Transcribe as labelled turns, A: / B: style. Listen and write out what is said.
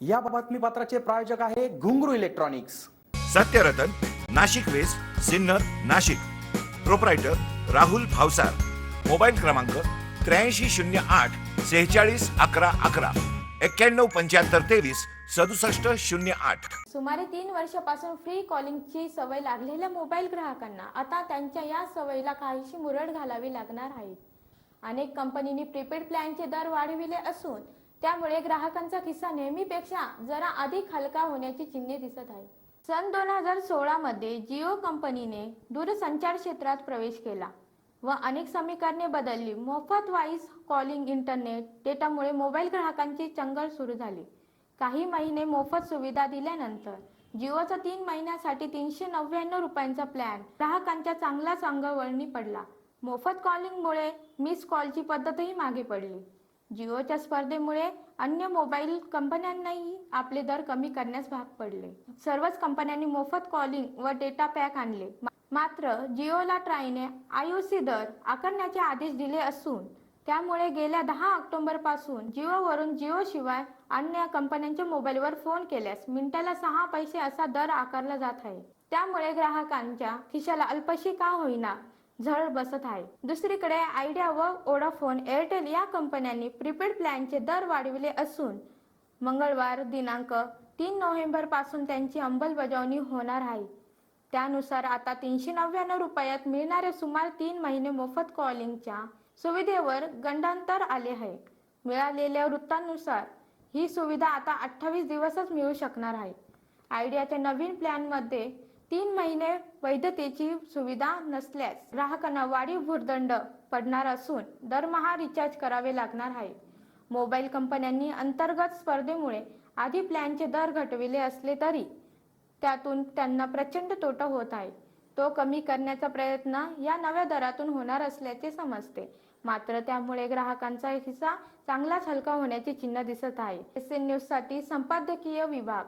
A: या बातमीपत्राचे प्रायोजक आहे Ghungroo electronics.
B: Satyaratan Nashik west Sinnar Nashik. Proprietor Rahul Bhavsar. Mobile क्रमांक त्र्याऐंशी शून्य आठ सेहेचाळीस अकरा अकरा. एक्क्याण्णव पंच्याहत्तर तेवीस सदुसष्ट शून्य आठ.
C: सुमारे तीन वर्षापासून फ्री कॉलिंगची सवय लागलेल्या मोबाईल ग्राहकांना आता त्यांच्या या सवयीला काहीशी मुरड घालावी लागणार आहे. अनेक कंपनीनी प्रीपेड प्लॅनचे दर वाढविले असून त्यामुळे ग्राहकांचा खिस्सा नेहमीपेक्षा जरा अधिक हलका होण्याची चिन्हे दिसत आहे सन दोन हजार सोळामध्ये जिओ कंपनीने दूरसंचार क्षेत्रात प्रवेश केला व अनेक समीकरणे बदलली. मोफत वाईस कॉलिंग इंटरनेट डेटामुळे मोबाईल ग्राहकांची चंगळ सुरू झाली. काही महिने मोफत सुविधा दिल्यानंतर जिओचा तीन महिन्यासाठी तीनशे नव्याण्णव रुपयांचा प्लॅन ग्राहकांच्या चांगलाच अंगवळणी पडला. मोफत कॉलिंगमुळे मिस कॉलची पद्धतही मागे पडली. जिओच्या स्पर्धेमुळे अन्य मोबाईल कंपन्यांनाही आपले दर कमी करण्यास भाग पडले. सर्वच कंपन्यांनी मोफत कॉलिंग व डेटा पॅक आणले. मात्र जिओला ट्रायने आयओसी दर आकारण्याचे आदेश दिले असून त्यामुळे गेल्या दहा ऑक्टोबरपासून जिओवरून जिओ शिवाय अन्य कंपन्यांच्या मोबाईलवर फोन केल्यास मिनिटाला सहा पैसे असा दर आकारला जात आहे. त्यामुळे ग्राहकांच्या खिशाला अल्पशी का होईना झळ बसत आहे. दुसरीकडे आयडिया व ओडाफोन एअरटेल या कंपन्यांनी प्रीपेड प्लॅनचे दर वाढविले असून मंगळवार दिनांक तीन नोव्हेंबरपासून त्यांची अंमलबजावणी होणार आहे. त्यानुसार आता तीनशे नव्याण्णव रुपयात मिळणाऱ्या सुमार तीन महिने मोफत कॉलिंगच्या सुविधेवर गंडांतर आले आहे. मिळालेल्या वृत्तानुसार ही सुविधा आता अठ्ठावीस दिवसच मिळू शकणार आहे. आयडियाच्या नवीन प्लॅनमध्ये तीन महिने वैधतेची सुविधा नसल्यास ग्राहकांना वाढीव भूर्दंड पडणार असून दरमहा रिचार्ज करावे लागणार आहे. मोबाईल कंपन्यांनी अंतर्गत स्पर्धेमुळे आधी प्लॅनचे दर घटविले असले तरी त्यातून त्यांना प्रचंड तोटा होत आहे. तो कमी करण्याचा प्रयत्न या नव्या दरातून होणार असल्याचे समजते. मात्र त्यामुळे ग्राहकांचा हिस्सा चांगलाच हलका होण्याचे चिन्ह दिसत आहे. एस एन न्यूजसाठी संपादकीय विभाग.